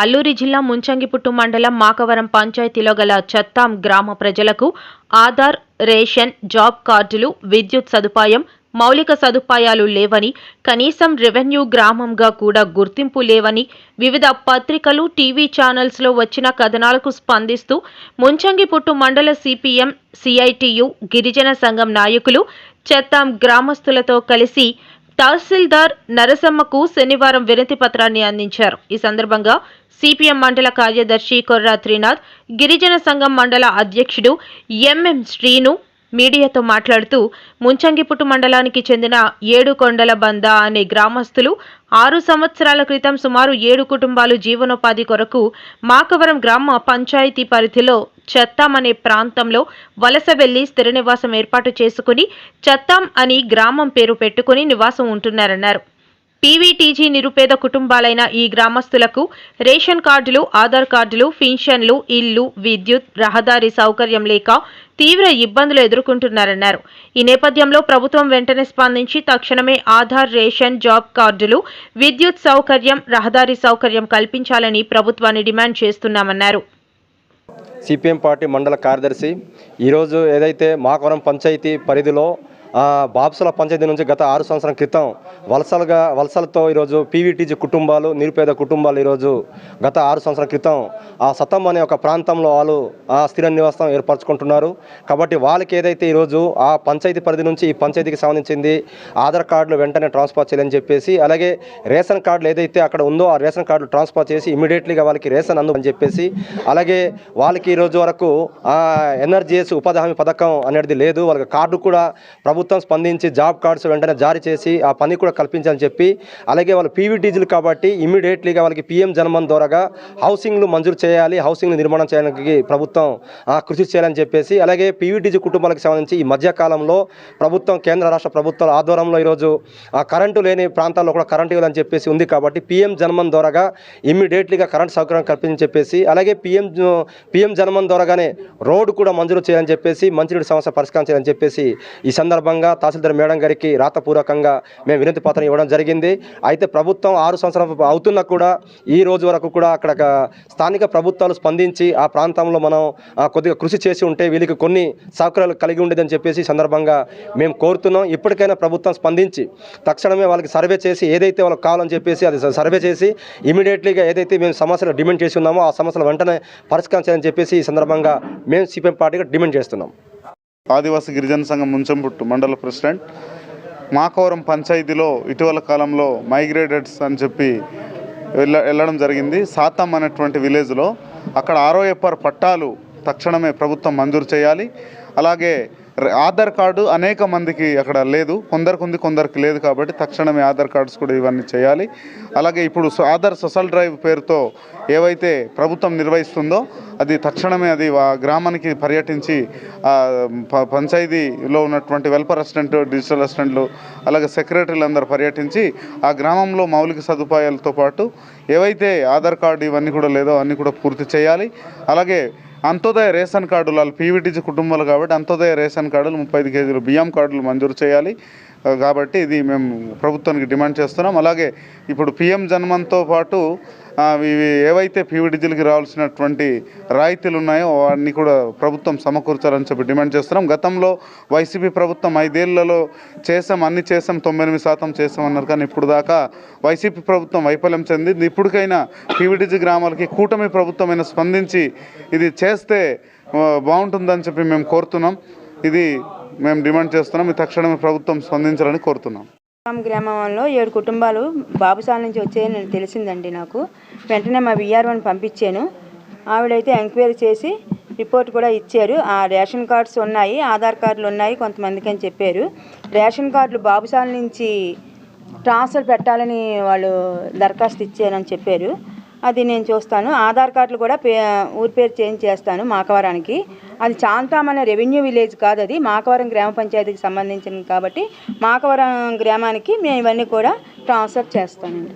అల్లూరి జిల్లా ముంచంగిపుట్టు మండలం మాకవరం పంచాయతీలో గల చెత్తాం గ్రామ ప్రజలకు ఆధార్ రేషన్ జాబ్ కార్డులు విద్యుత్ సదుపాయం మౌలిక సదుపాయాలు లేవని కనీసం రెవెన్యూ గ్రామంగా కూడా గుర్తింపు లేవని వివిధ పత్రికలు టీవీ ఛానల్స్లో వచ్చిన కథనాలకు స్పందిస్తూ ముంచంగిపుట్టు మండల సిపిఎం సిఐటియు గిరిజన సంఘం నాయకులు చెత్తాం గ్రామస్తులతో కలిసి తహసీల్దార్ నరసమ్మకు శనివారం వినతి పత్రాన్ని అందించారు. ఈ సందర్భంగా సిపిఎం మండల కార్యదర్శి కొర్రా త్రినాథ్ గిరిజన సంఘం మండల అధ్యక్షుడు ఎంఎం శ్రీను మీడియాతో మాట్లాడుతూ ముంచంగిపుట్టు మండలానికి చెందిన ఏడు కొండల బంద అనే గ్రామస్తులు ఆరు సంవత్సరాల క్రితం సుమారు ఏడు కుటుంబాలు జీవనోపాధి కొరకు మాకవరం గ్రామ పంచాయతీ పరిధిలో చెత్తాం అనే ప్రాంతంలో వలస వెళ్ళి స్థిర నివాసం ఏర్పాటు చేసుకుని చెత్తాం అని గ్రామం పేరు పెట్టుకుని నివాసం ఉంటున్నారన్నారు. పీవీటీజీ నిరుపేద కుటుంబాలైన ఈ గ్రామస్తులకు రేషన్ కార్డులు ఆధార్ కార్డులు పింఛన్లు ఇల్లు విద్యుత్ రహదారి సౌకర్యం లేక తీవ్ర ఇబ్బందులు ఎదుర్కొంటున్నారన్నారు. ఈ నేపథ్యంలో ప్రభుత్వం వెంటనే స్పందించి తక్షణమే ఆధార్ రేషన్ జాబ్ కార్డులు విద్యుత్ సౌకర్యం రహదారి సౌకర్యం కల్పించాలని ప్రభుత్వాన్ని డిమాండ్ చేస్తున్నామన్నారు. సిపిఎం పార్టీ మండల కార్యదర్శి ఈరోజు ఏదైతే మాకవరం పంచాయతీ పరిధిలో ఆ, పంచాయతీ నుంచి గత ఆరు సంవత్సరం క్రితం వలసలుగా వలసలతో ఈరోజు పీవీటీజీ కుటుంబాలు నిరుపేద కుటుంబాలు ఈరోజు గత ఆరు సంవత్సరాల క్రితం ఆ సతం అనే ఒక ప్రాంతంలో వాళ్ళు ఆ స్థిర నివాసం ఏర్పరచుకుంటున్నారు. కాబట్టి వాళ్ళకి ఏదైతే ఈరోజు ఆ పంచాయతీ పరిధి నుంచి ఈ పంచాయతీకి సంబంధించింది ఆధార్ కార్డులు వెంటనే ట్రాన్స్ఫర్ చేయాలని చెప్పేసి అలాగే రేషన్ కార్డులు ఏదైతే అక్కడ ఉందో ఆ రేషన్ కార్డులు ట్రాన్స్ఫర్ చేసి ఇమీడియట్లీగా వాళ్ళకి రేషన్ అందు అని చెప్పేసి అలాగే వాళ్ళకి ఈరోజు వరకు ఎన్ఆర్జీఎస్ ఉపాధి హామీ పథకం అనేది లేదు. వాళ్ళకి కార్డు కూడా ప్రభుత్వం ప్రభుత్వం స్పందించి జాబ్ కార్డ్స్ వెంటనే జారీ చేసి ఆ పని కూడా కల్పించాలని చెప్పి అలాగే వాళ్ళు పీవీటీజీలు కాబట్టి ఇమీడియట్లీగా వాళ్ళకి పీఎం జన్మన్ ద్వారాగా హౌసింగ్లు మంజూరు చేయాలి హౌసింగ్లు నిర్మాణం చేయడానికి ప్రభుత్వం కృషి చేయాలని చెప్పేసి అలాగే పీవీటీజీ కుటుంబాలకు సంబంధించి ఈ మధ్యకాలంలో ప్రభుత్వం కేంద్ర రాష్ట్ర ప్రభుత్వాల ఆధ్వర్యంలో ఈరోజు ఆ కరెంటు లేని ప్రాంతాల్లో కూడా కరెంటు ఇవ్వాలని చెప్పేసి ఉంది కాబట్టి పిఎం జన్మన్ ద్వారాగా ఇమ్మీడియట్లీగా కరెంట్ సౌకర్యం కల్పించని చెప్పేసి అలాగే పీఎం పీఎం జన్మన్ ద్వారాగానే రోడ్డు కూడా మంజూరు చేయాలని చెప్పేసి మంచినీటి సమస్య పరిష్కారం చేయాలని చెప్పేసి ఈ సందర్భంగా తహసీల్దార్ మేడం గారికి రాతపూర్వకంగా మేము వినతి పత్రం ఇవ్వడం జరిగింది. అయితే ప్రభుత్వం ఆరు సంవత్సరాలు అవుతున్నా కూడా ఈ రోజు వరకు కూడా అక్కడ స్థానిక ప్రభుత్వాలు స్పందించి ఆ ప్రాంతంలో మనం కొద్దిగా కృషి చేసి ఉంటే వీళ్ళకి కొన్ని సౌకర్యాలు కలిగి ఉండేదని చెప్పేసి సందర్భంగా మేము కోరుతున్నాం. ఇప్పటికైనా ప్రభుత్వం స్పందించి తక్షణమే వాళ్ళకి సర్వే చేసి ఏదైతే వాళ్ళకి కావాలని చెప్పేసి అది సర్వే చేసి ఇమీడియట్లీగా ఏదైతే మేము సమస్యలు డిమాండ్ చేసి ఉన్నామో ఆ సమస్యలు వెంటనే పరిష్కరించాలని చెప్పేసి ఈ సందర్భంగా మేము సిపిఎం పార్టీగా డిమాండ్ చేస్తున్నాం. ఆదివాసీ గిరిజన సంఘం ముంచంపుట్టు మండల ప్రెసిడెంట్. మాకవరం పంచాయతీలో ఇటీవల కాలంలో మైగ్రేటెడ్స్ అని చెప్పి వెళ్ళ వెళ్ళడం జరిగింది. సాతం అనేటువంటి విలేజ్లో అక్కడ ఆర్ఓఎఫ్ఆర్ పట్టాలు తక్షణమే ప్రభుత్వం మంజూరు చేయాలి. అలాగే ఆధార్ కార్డు అనేక మందికి అక్కడ లేదు. కొందరికి ఉంది కొందరికి లేదు కాబట్టి తక్షణమే ఆధార్ కార్డ్స్ కూడా ఇవన్నీ చేయాలి. అలాగే ఇప్పుడు ఆధార్ సోషల్ డ్రైవ్ పేరుతో ఏవైతే ప్రభుత్వం నిర్వహిస్తుందో అది తక్షణమే అది గ్రామానికి పర్యటించి ప- పంచాయతీలో ఉన్నటువంటి వెల్ఫేర్ అసిస్టెంట్ డిజిటల్ అసిస్టెంట్లు అలాగే సెక్రటరీలు అందరూ పర్యటించి ఆ గ్రామంలో మౌలిక సదుపాయాలతో పాటు ఏవైతే ఆధార్ కార్డు ఇవన్నీ కూడా లేదో అన్నీ కూడా పూర్తి చేయాలి. అలాగే అంత్యోదయ రేషన్ కార్డులు వాళ్ళు పీవీటీజీ కుటుంబాలు కాబట్టి అంత్యోదయ రేషన్ కార్డులు ముప్పై ఐదు కేజీలు బియ్యం కార్డులు మంజూరు చేయాలి. కాబట్టి ఇది మేము ప్రభుత్వానికి డిమాండ్ చేస్తున్నాం. అలాగే ఇప్పుడు పిఎం జన్మంతో పాటు ఇవి ఏవైతే పీవీటీజీలకి రావాల్సినటువంటి రాయితీలు ఉన్నాయో అన్నీ కూడా ప్రభుత్వం సమకూర్చాలని చెప్పి డిమాండ్ చేస్తున్నాం. గతంలో వైసీపీ ప్రభుత్వం ఐదేళ్ళలో చేసాం అన్ని చేసాం తొంభై ఎనిమిది శాతం చేసాం అన్నారు కానీ ఇప్పుడు దాకా వైసీపీ ప్రభుత్వం వైఫల్యం చెందింది. ఇప్పటికైనా పీవీడీజీ గ్రామాలకి కూటమి ప్రభుత్వమైన స్పందించి ఇది చేస్తే బాగుంటుందని చెప్పి మేము కోరుతున్నాం. ఇది మేము డిమాండ్ చేస్తున్నాం. ఈ తక్షణమే ప్రభుత్వం స్పందించాలని కోరుతున్నాం. మా గ్రామంలో ఏడు కుటుంబాలు బాబుసాల నుంచి వచ్చాయని నేను తెలిసిందండి నాకు. వెంటనే మా విఆర్ఓని పంపించాను. ఆవిడైతే ఎంక్వైరీ చేసి రిపోర్ట్ కూడా ఇచ్చారు. ఆ రేషన్ కార్డ్స్ ఉన్నాయి ఆధార్ కార్డులు ఉన్నాయి కొంతమందికి అని చెప్పారు. రేషన్ కార్డులు బాబుసాల నుంచి ట్రాన్స్ఫర్ పెట్టాలని వాళ్ళు దరఖాస్తు ఇచ్చారని చెప్పారు. అది నేను చూస్తాను. ఆధార్ కార్డులు కూడా పే ఊరి పేరు చేంజ్ చేస్తాను మాకవరానికి. అది చాంతాం అనే రెవెన్యూ విలేజ్ కాదు అది. మాకవరం గ్రామ పంచాయతీకి సంబంధించింది కాబట్టి మాకవరం గ్రామానికి మేము ఇవన్నీ కూడా ట్రాన్స్ఫర్ చేస్తానండి.